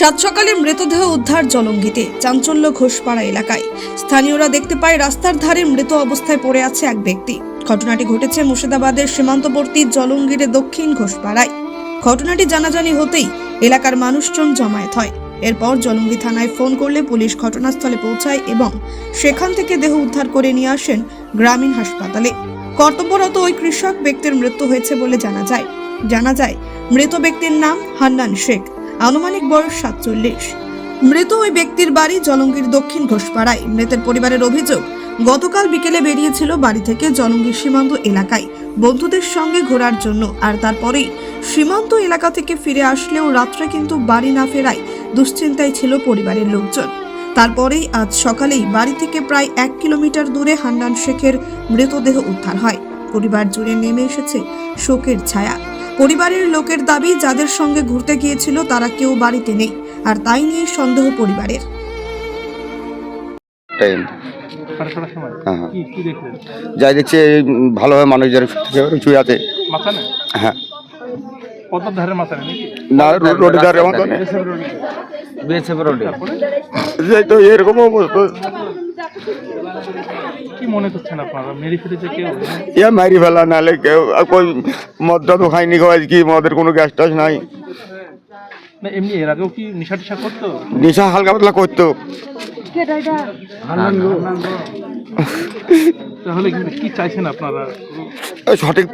সাত সকালে মৃতদেহ উদ্ধার জলঙ্গিতে, চাঞ্চল্য ঘোষপাড়া এলাকায়। স্থানীয়রা দেখতে পায়, রাস্তার ধারে মৃত অবস্থায় পড়ে আছে এক ব্যক্তি। ঘটনাটি ঘটেছে মুর্শিদাবাদের সীমান্তবর্তী জলঙ্গিরে দক্ষিণ ঘোষপাড়ায়। ঘটনাটি জানাজানি হতেই এলাকার মানুষজন জমায়েত হয়। এরপর জলঙ্গি থানায় ফোন করলে পুলিশ ঘটনাস্থলে পৌঁছায় এবং সেখান থেকে দেহ উদ্ধার করে নিয়ে আসেন গ্রামীণ হাসপাতালে। কর্তব্যরত ওই কৃষক ব্যক্তির মৃত্যু হয়েছে বলে জানা যায়। জানা যায়, মৃত ব্যক্তির নাম হান্নান শেখ। আনুমানিক বয়স সাতচল্লিশ। মৃত ওই ব্যক্তির বাড়ি জলঙ্গির দক্ষিণ ঘোষপাড়ায়। মৃতের পরিবারের অভিযোগ, গতকাল বিকেলে বেরিয়েছিল বাড়ি থেকে জলঙ্গির সীমান্ত এলাকায়। বন্ধুদের সঙ্গে ঘোরার জন্য, আর তারপরেই সীমান্ত এলাকা থেকে ফিরে আসলেও রাত্রে কিন্তু বাড়ি না ফেরায় দুশ্চিন্তায় ছিল পরিবারের লোকজন। তারপরেই আজ সকালেই বাড়ি থেকে প্রায় এক কিলোমিটার দূরে হান্নান শেখের মৃতদেহ উদ্ধার হয়। পরিবার জুড়ে নেমে এসেছে শোকের ছায়া। পরিবারের লোকের দাবি যাদের সঙ্গে ঘুরতে গিয়েছিল তারা কেউ বাড়িতে নেই আর তাই নিয়ে সন্দেহ পরিবারের। টাইম হ্যাঁ, হ্যাঁ। কি কি দেখলেন যাই দেখছি ভালোভাবে মানুষজন নেই? হ্যাঁ। না রোডে মতো। তারপরে তো এরকম অবস্থা। কি মনে করছেন আপনারা? মেরে ফেলেছে কেউ? ইয়া মারি ফেলা নালে কেউ কই মদ তো খাইনি খাওয়াই কি মদের কোনো গ্যাস টাস নাই? না এমনি এর আগেও কি নিশা টিশা করতো? নেশা হালকা পাতলা করতো। তাহলে কি- কি চাইছেন আপনারা? সঠিক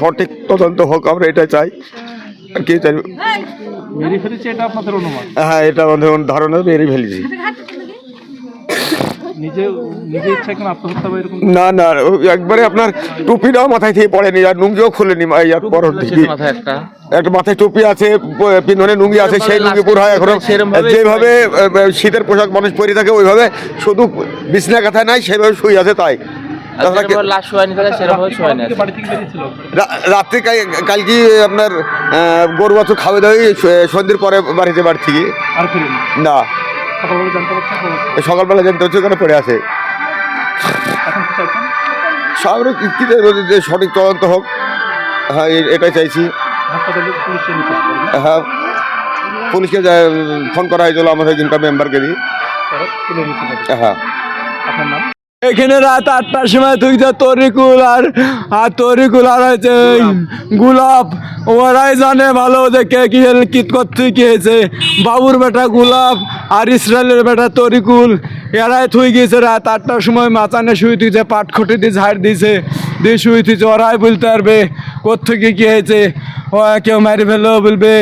সঠিক তদন্ত হোক আমরা এটা চাই। আর কি চাই মেরে ফেলেছে এটা আপনাদের অনুমান? হ্যাঁ এটা আমাদের ধারণা মেরে ফেলেছি। নিজে নিজে ইচ্ছা কেন আত্মহত্যা বা এরকম? না না একবারে আপনার টুপিটাও মাথায় থেকে পড়েনি আর লুঙ্গিও খুলেনি মা- ইয়ার পর থেকে একটা? মাথায় টুপি আছে প- পিছনে লুঙ্গি আছে সেই লুঙ্গি পুরো হয় এখনও। যেভাবে শীতের পোশাক মানুষ পরে থাকে ওইভাবে শুধু বিছনা কাঁথা নাই সেভাবে শুয়ে আছে তাই। রাত্রে কাল- কালকে আপনার গরু বাছুর খাওয়া দাওয়াই সন্ধ্যের পরে বাড়িতে বাড়ি থেকে না। সকালবেলা জানতে পারছেন? সকালবেলা জানতে হচ্ছে ওখানে পড়ে আছে। এখন কি চাইছেন? কি যে সঠিক তদন্ত হোক। হ্যাঁ এটাই চাইছি। হ্যাঁ পুলিশকে ফোন করা হয়েছিল আমাদের এখানকার মেম্বারকে দিয়ে। হ্যাঁ। আপনার নাম? এখানে রাত আটটার সময় তুই যা তরিকুল আর আর তরিকুল আর হয়েছে গুলাব গোলাপ ওরাই জানে ভালো যে কে কি কিত করতে কি হয়েছে বাবুর বেটা গোলাপ আর ইসরায়েলের বেটা তরিকুল, এরাই থুই গিয়েছে রাত আটটার সময় মাচানে শুই তুইছে পাট খুঁটি দিয়ে ঝাড় দিছে শুই তুইছে ওরাই বলতে পারবে কোথেকে কি হয়েছে? ও কেউ মারি ফেলো বলবে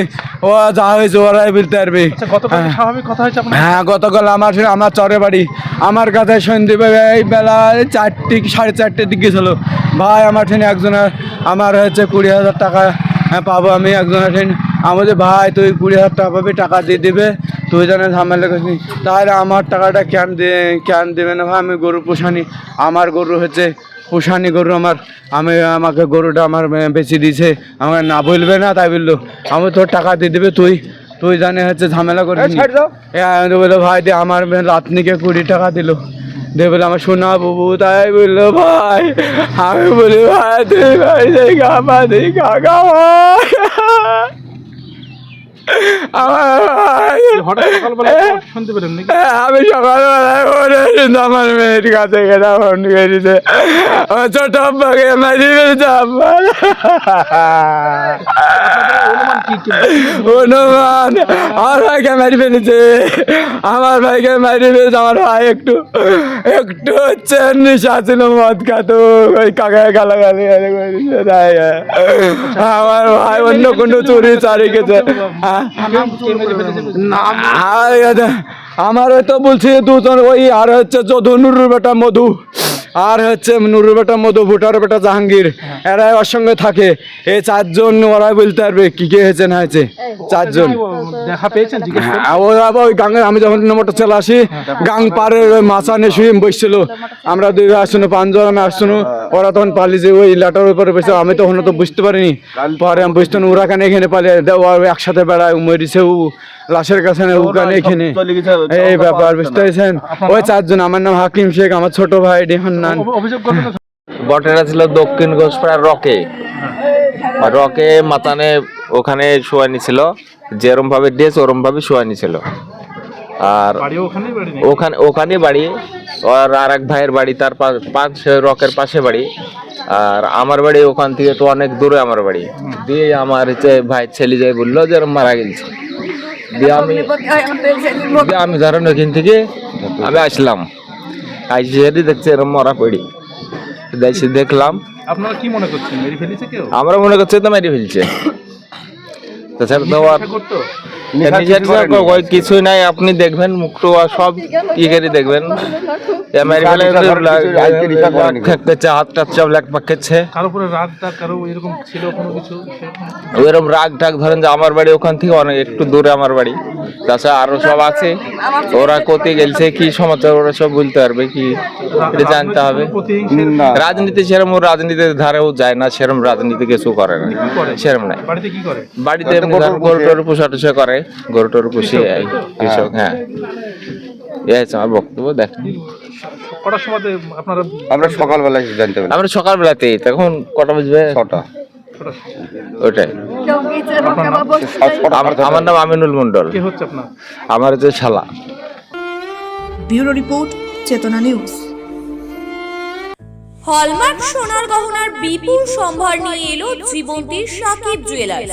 ও যা হয়েছে ওরাই বলতে পারবে। আচ্ছা আপনার? হ্যাঁ গতকাল আমার আমার চরে বাড়ি। আমার কাছে সন্ধে এই বেলা চারটে সাড়ে চারটের দিকে ছিল। ভাই আমার ঠেনে একজনের আমার হচ্ছে কুড়ি হাজার টাকা হ্যাঁ পাবো আমি একজনের ঠেন আমাদের ভাই তুই কুড়ি হাজার টাকা পাবি টাকা দিয়ে দিবে। তুই জানে ঝামেলা করিস তাহলে আমার টাকাটা কেন দে কেন দেবে না ভাই? আমি গরু পোষানি আমার গরু হচ্ছে পোষানি গরু আমার আমি আমাকে গরুটা আমার বেশি দিয়েছে আমার না বলবে না তাই বলল আমি তোর টাকা দিয়ে দেবে তুই তুই জানে হচ্ছে ঝামেলা করে আমি বলল ভাই দে আমার রাতনিকে কুড়ি টাকা দিল। দিয়ে বলে আমার সোনা বাবু তাই বলল ভাই আমি বলি ভাই তুই ভাই কাকা ভাই সকালবেলা আমি সকালবেলায় আমার মেয়ের কাছে গেলাম ফোন করেছে। ছোট আব্বাকে মারি ফেলছে আব্বা হনুমান আমার ভাইকে মারি ফেলেছে আমার ভাইকে মারি ফেলেছে আমার ভাই একটু একটু হচ্ছে নেশা ছিল মদ খাত ওই কাকায় গালাগালি গালি আমার ভাই অন্য কোনো চুরি চারি গেছে হ্যাঁ আমার তো বলছি দুজন ওই আর হচ্ছে যদু নুরুর বেটা মধু আর হচ্ছে নুরুর বেটা মধু ভুটার বেটা জাহাঙ্গীর এরাই ওর সঙ্গে থাকে। এই চারজন ওরাই বলতে পারবে কি কি হয়েছে না হয়েছে। চারজন। দেখা পেয়েছেন? হ্যাঁ, ওরা ওই গাঙের আমি যখন নম্বরটা চলে আসি গাং পাড়ের ওই নিয়ে শুয়ে বসছিল। আমরা দুই আসুন পাঁচজন আমি আসছিল ওরা তখন পালিয়েছে ওই ল্যাটার উপরে বসে আমি তখন তো বুঝতে পারিনি। পরে আমি বুঝতে না ওরা কেন এখানে পালিয়ে একসাথে বেড়ায় মরিছে ও লাশের কাছে না ওখানে এখানে। এই ব্যাপার বুঝতে পেরেছেন? ওই চারজন আমার নাম হাকিম শেখ আমার ছোট ভাই ডিহান নান। অভ- অভিযোগ করবেন না? বটেরা ছিল দক্ষিণ ঘোষপাড়ার রকে। রকে মাতানে ওখানে শোয়ানি ছিল যেরম ভাবে ড্রেস ওরম ভাবে শোয়ানি ছিল। আর ওখানে ওখানে বাড়ি। আর আর এক ভাইয়ের বাড়ি তার পাঁচ রকের পাশে বাড়ি। আর আমার বাড়ি ওখান থেকে তো অনেক দূরে আমার বাড়ি। দিয়ে আমার হচ্ছে ভাই ছেলে যাই বলল যে মারা গেছে। দিয়ে আমি দিয়ে আমি ধরেন ওখান থেকে আমি আসলাম। আইসে দেখছি এরম মরা পড়ি। দেখছি দেখলাম। আপনারা কি মনে করছেন মেরে ফেলেছে কেউ? আমরা মনে করছি তো মেরে ফেলছে। তাছাড়া তো আর কিছুই নাই আপনি দেখবেন আর সব ই করে দেখবেন। হাত টাত সব লেগ পাকেছে কারও উপরে রাগ টাগ কারও এরকম ছিল কোনো কিছু? সেরকম ওইরকম রাগ টাগ ধরেন যে আমার বাড়ি ওখান থেকে অনেক একটু দূরে আমার বাড়ি। তাছাড়া আরও সব আছে। ওরা কোথায় গেলছে কি সমাচার ওরা সব বলতে পারবে কি এটা জানতে হবে। রাজনীতি সেরম ও রাজনীতির ধারেও যায় না সেরম রাজনীতি কিছু করে না সেরম নাই। বাড়িতে কি করে? বাড়িতে গরু টরু পোষা। টুষা করে। গরু টরু পুষিয়ে কৃষক হ্যাঁ। এই আমার বক্তব্য দেখ কটার সময় আপনারা আমরা সকালবেলায় জানতে পারি। আমরা সকালবেলাতেই তখন কটা বাজবে? ছটা। ওটাই। আমার আমার নাম আমিনুল মন্ডল কে হচ্ছে আপনার? আমার হচ্ছে শালা। Bureau report Chetna news. Hallmark সোনার গহনার বিপুল সম্ভার নিয়ে এলো জীবন্তীর সাকিব জুয়েলার্স।